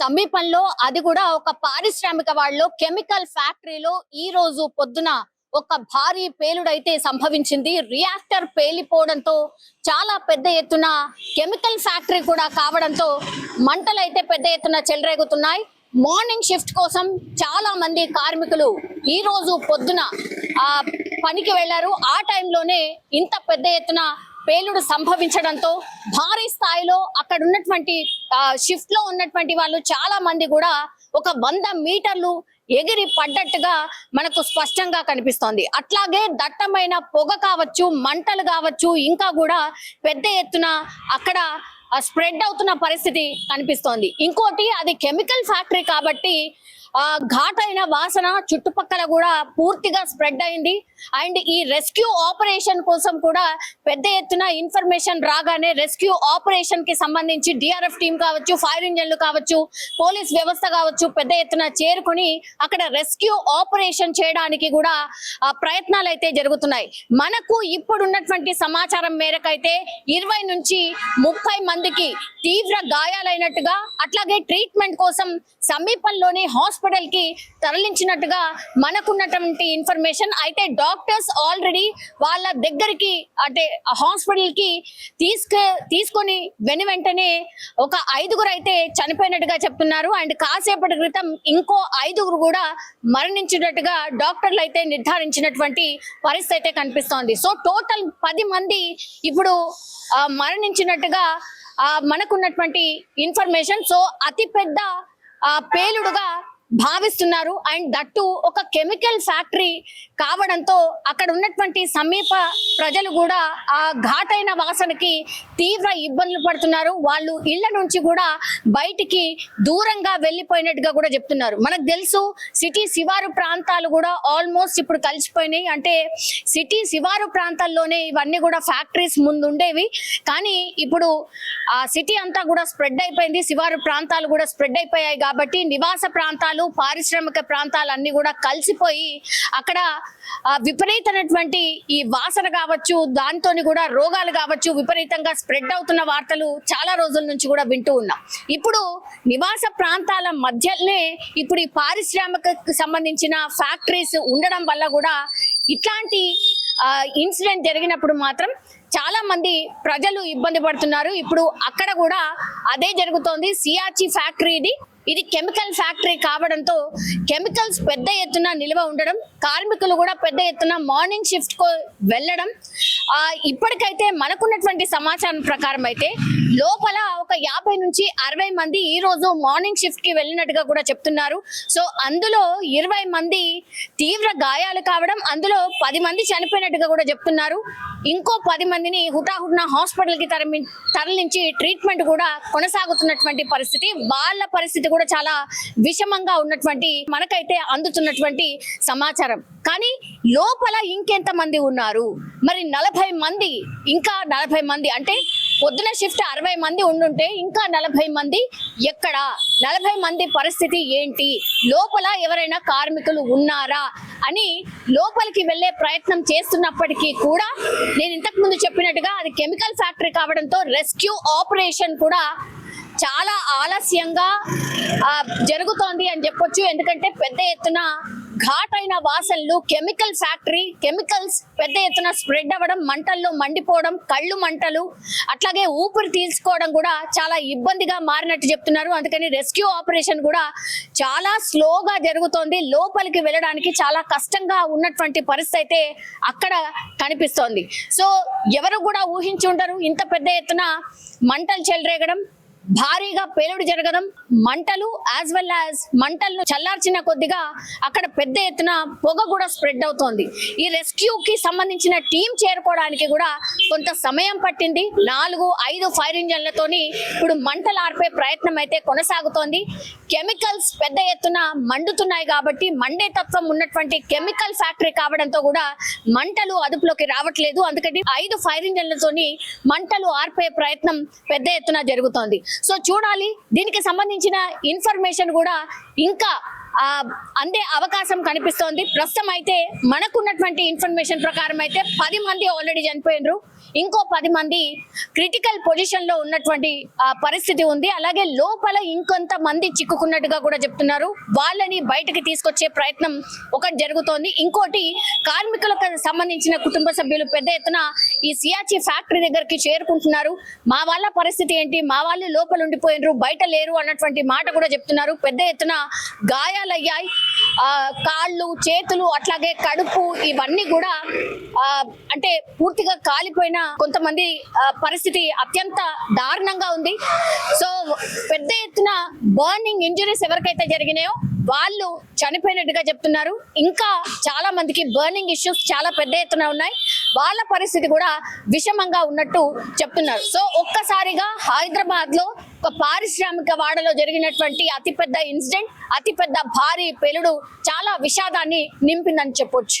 సమీపంలో అది కూడా ఒక పారిశ్రామిక వాళ్ళు కెమికల్ ఫ్యాక్టరీలో ఈ రోజు పొద్దున ఒక భారీ పేలుడైతే సంభవించింది. రియాక్టర్ పేలిపోవడంతో చాలా పెద్ద ఎత్తున కెమికల్ ఫ్యాక్టరీ కూడా కావడంతో మంటలు అయితే పెద్ద ఎత్తున చెలరేగుతున్నాయి. మార్నింగ్ షిఫ్ట్ కోసం చాలా మంది కార్మికులు ఈ రోజు పొద్దున ఆ పనికి వెళ్ళారు ఆ టైంలోనే ఇంత పెద్ద ఎత్తున పేలుడు సంభవించడంతో భారీ స్థాయిలో అక్కడ ఉన్నటువంటి షిఫ్ట్లో ఉన్నటువంటి వాళ్ళు చాలా మంది కూడా ఒక వంద మీటర్లు ఎగిరి పడ్డట్టుగా మనకు స్పష్టంగా కనిపిస్తోంది. అట్లాగే దట్టమైన పొగ కావచ్చు మంటలు కావచ్చు ఇంకా కూడా పెద్ద ఎత్తున అక్కడ స్ప్రెడ్ అవుతున్న పరిస్థితి కనిపిస్తోంది. ఇంకోటి అది కెమికల్ ఫ్యాక్టరీ కాబట్టి ఘాటైన వాసన చుట్టుపక్కల కూడా పూర్తిగా స్ప్రెడ్ అయింది. అండ్ ఈ రెస్క్యూ ఆపరేషన్ కోసం కూడా పెద్ద ఎత్తున ఇన్ఫర్మేషన్ రాగానే రెస్క్యూ ఆపరేషన్కి సంబంధించి డిఆర్ఎఫ్ టీం కావచ్చు ఫైర్ ఇంజన్లు కావచ్చు పోలీస్ వ్యవస్థ కావచ్చు పెద్ద ఎత్తున చేరుకుని అక్కడ రెస్క్యూ ఆపరేషన్ చేయడానికి కూడా ఆ, ప్రయత్నాలు అయితే జరుగుతున్నాయి. మనకు ఇప్పుడు ఉన్నటువంటి సమాచారం మేరకైతే ఇరవై నుంచి ముప్పై మందికి తీవ్ర గాయాలైనట్టుగా అట్లాగే ట్రీట్మెంట్ కోసం సమీపంలోని హాస్పిటల్ హాస్పిటల్కి తరలించినట్టుగా మనకున్నటువంటి ఇన్ఫర్మేషన్ అయితే డాక్టర్స్ ఆల్రెడీ వాళ్ళ దగ్గరికి అంటే హాస్పిటల్కి తీసుకు తీసుకొని వెను వెంటనే ఒక ఐదుగురు అయితే చనిపోయినట్టుగా చెప్తున్నారు. అండ్ కాసేపటి క్రితం ఇంకో ఐదుగురు కూడా మరణించినట్టుగా డాక్టర్లు అయితే నిర్ధారించినటువంటి పరిస్థితి అయితే కనిపిస్తోంది. సో టోటల్ పది మంది ఇప్పుడు మరణించినట్టుగా మనకున్నటువంటి ఇన్ఫర్మేషన్ సో అతి పెద్ద ఆ, పేలుడుగా భావిస్తున్నారు. అండ్ దట్టు ఒక కెమికల్ ఫ్యాక్టరీ కావడంతో అక్కడ ఉన్నటువంటి సమీప ప్రజలు కూడా ఆ ఘాటైన వాసనకి తీవ్ర ఇబ్బందులు పడుతున్నారు. వాళ్ళు ఇళ్ళ నుంచి కూడా బయటికి దూరంగా వెళ్ళిపోయినట్టుగా కూడా చెప్తున్నారు. మనకు తెలుసు సిటీ శివారు ప్రాంతాలు కూడా ఆల్మోస్ట్ ఇప్పుడు కలిసిపోయినాయి. అంటే సిటీ శివారు ప్రాంతాల్లోనే ఇవన్నీ కూడా ఫ్యాక్టరీస్ ముందు ఉండేవి కానీ ఇప్పుడు ఆ సిటీ అంతా కూడా స్ప్రెడ్ అయిపోయింది. శివారు ప్రాంతాలు కూడా స్ప్రెడ్ అయిపోయాయి కాబట్టి నివాస ప్రాంతాలు పారిశ్రామిక ప్రాంతాలు అన్ని కూడా కలిసిపోయి అక్కడ విపరీతమైనటువంటి ఈ వాసన కావచ్చు దాంతోని కూడా రోగాలు కావచ్చు విపరీతంగా స్ప్రెడ్ అవుతున్న వార్తలు చాలా రోజుల నుంచి కూడా వింటూ ఉన్నాం. ఇప్పుడు నివాస ప్రాంతాల మధ్యనే ఇప్పుడు ఈ పారిశ్రామిక సంబంధించిన ఫ్యాక్టరీస్ ఉండడం వల్ల కూడా ఇట్లాంటి ఇన్సిడెంట్ జరిగినప్పుడు మాత్రం చాలా మంది ప్రజలు ఇబ్బంది పడుతున్నారు. ఇప్పుడు అక్కడ కూడా అదే జరుగుతోంది. సియాచి ఫ్యాక్టరీది ఇది కెమికల్ ఫ్యాక్టరీ కావడంతో కెమికల్స్ పెద్ద ఎత్తున నిల్వ ఉండడం కార్మికులు కూడా పెద్ద ఎత్తున మార్నింగ్ షిఫ్ట్కు వెళ్ళడం. ఆ ఇప్పటికైతే మనకున్నటువంటి సమాచారం ప్రకారం అయితే లోపల ఒక యాభై నుంచి అరవై మంది ఈ రోజు మార్నింగ్ షిఫ్ట్కి వెళ్ళినట్టుగా కూడా చెప్తున్నారు. సో అందులో ఇరవై మంది తీవ్ర గాయాలు కావడం అందులో పది మంది చనిపోయినట్టుగా కూడా చెప్తున్నారు. ఇంకో పది మందిని హుటాహుటిన హాస్పిటల్కి తరలి తరలించి ట్రీట్మెంట్ కూడా కొనసాగుతున్నటువంటి పరిస్థితి. వాళ్ళ పరిస్థితి కూడా చాలా విషమంగా ఉన్నటువంటి మనకైతే అందుతున్నటువంటి సమాచారం. కానీ లోపల ఇంకెంత మంది ఉన్నారు? మరి నలభై మంది ఇంకా నలభై మంది అంటే పొద్దున షిఫ్ట్ అరవై మంది ఉండుంటే ఇంకా నలభై మంది ఎక్కడ? నలభై మంది పరిస్థితి ఏంటి? లోపల ఎవరైనా కార్మికులు ఉన్నారా? అని లోపలికి వెళ్ళే ప్రయత్నం చేస్తున్నప్పటికీ కూడా నేను ఇంతకు ముందు చెప్పినట్టుగా అది కెమికల్ ఫ్యాక్టరీ కావడంతో రెస్క్యూ ఆపరేషన్ కూడా చాలా ఆలస్యంగా జరుగుతోంది అని చెప్పొచ్చు. ఎందుకంటే పెద్ద ఎత్తున ఘాటైన వాసనలు కెమికల్ ఫ్యాక్టరీ కెమికల్స్ పెద్ద ఎత్తున స్ప్రెడ్ అవ్వడం మంటల్లో మండిపోవడం కళ్ళు మంటలు అట్లాగే ఊపిరి తీల్చుకోవడం కూడా చాలా ఇబ్బందిగా మారినట్టు చెప్తున్నారు. అందుకని రెస్క్యూ ఆపరేషన్ కూడా చాలా స్లోగా జరుగుతోంది. లోపలికి వెళ్ళడానికి చాలా కష్టంగా ఉన్నటువంటి పరిస్థితి అయితే అక్కడ కనిపిస్తోంది. సో ఎవరు కూడా ఊహించి ఉండరు. ఇంత పెద్ద ఎత్తున మంటలు చెలరేగడం భారీగా పేలుడు జరగడం మంటలు యాజ్ వెల్ యాజ్ మంటలను చల్లార్చిన కొద్దిగా అక్కడ పెద్ద ఎత్తున పొగ కూడా స్ప్రెడ్ అవుతోంది. ఈ రెస్క్యూ కి సంబంధించిన టీం చేరుకోవడానికి కూడా కొంత సమయం పట్టింది. నాలుగు ఐదు ఫైర్ ఇంజన్లతోని ఇప్పుడు మంటలు ఆర్పే ప్రయత్నం అయితే కొనసాగుతోంది. కెమికల్స్ పెద్ద ఎత్తున మండుతున్నాయి కాబట్టి మండే తత్వం ఉన్నటువంటి కెమికల్ ఫ్యాక్టరీ కావడంతో కూడా మంటలు అదుపులోకి రావట్లేదు. అందుకని ఐదు ఫైర్ ఇంజన్లతోని మంటలు ఆర్పే ప్రయత్నం పెద్ద ఎత్తున జరుగుతోంది. సో చూడాలి. దీనికి సంబంధించిన ఇన్ఫర్మేషన్ కూడా ఇంకా ఆ, అందే అవకాశం కనిపిస్తోంది. ప్రస్తుతం అయితే మనకున్నటువంటి ఇన్ఫర్మేషన్ ప్రకారం అయితే పది మంది ఆల్రెడీ చనిపోయినరు. ఇంకో పది మంది క్రిటికల్ పొజిషన్లో ఉన్నటువంటి పరిస్థితి ఉంది. అలాగే లోపల ఇంకొంత మంది చిక్కుకున్నట్టుగా కూడా చెప్తున్నారు. వాళ్ళని బయటకి తీసుకొచ్చే ప్రయత్నం ఒకటి జరుగుతోంది. ఇంకోటి కార్మికులకు సంబంధించిన కుటుంబ సభ్యులు పెద్ద ఎత్తున ఈ సియాచి ఫ్యాక్టరీ దగ్గరికి చేరుకుంటున్నారు. మా వాళ్ళ పరిస్థితి ఏంటి? మా వాళ్ళు లోపల ఉండిపోయినరు బయట లేరు అన్నటువంటి మాట కూడా చెప్తున్నారు. పెద్ద ఎత్తున గాయాలయ్యాయి. కాళ్ళు చేతులు అట్లాగే కడుపు ఇవన్నీ కూడా అంటే పూర్తిగా కాలిపోయిన కొంతమంది పరిస్థితి అత్యంత దారుణంగా ఉంది. సో పెద్ద ఎత్తున బర్నింగ్ ఇంజరీస్ ఎవరికైతే జరిగినాయో వాళ్ళు చనిపోయినట్టుగా చెప్తున్నారు. ఇంకా చాలా మందికి బర్నింగ్ ఇష్యూస్ చాలా పెద్ద ఎత్తున ఉన్నాయి. వాళ్ళ పరిస్థితి కూడా విషమంగా ఉన్నట్టు చెప్తున్నారు. సో ఒక్కసారిగా హైదరాబాద్లో ఒక పారిశ్రామిక వాడలో జరిగినటువంటి అతిపెద్ద ఇన్సిడెంట్ అతిపెద్ద భారీ పెలుడు చాలా విషాదాన్ని నింపిందని చెప్పొచ్చు.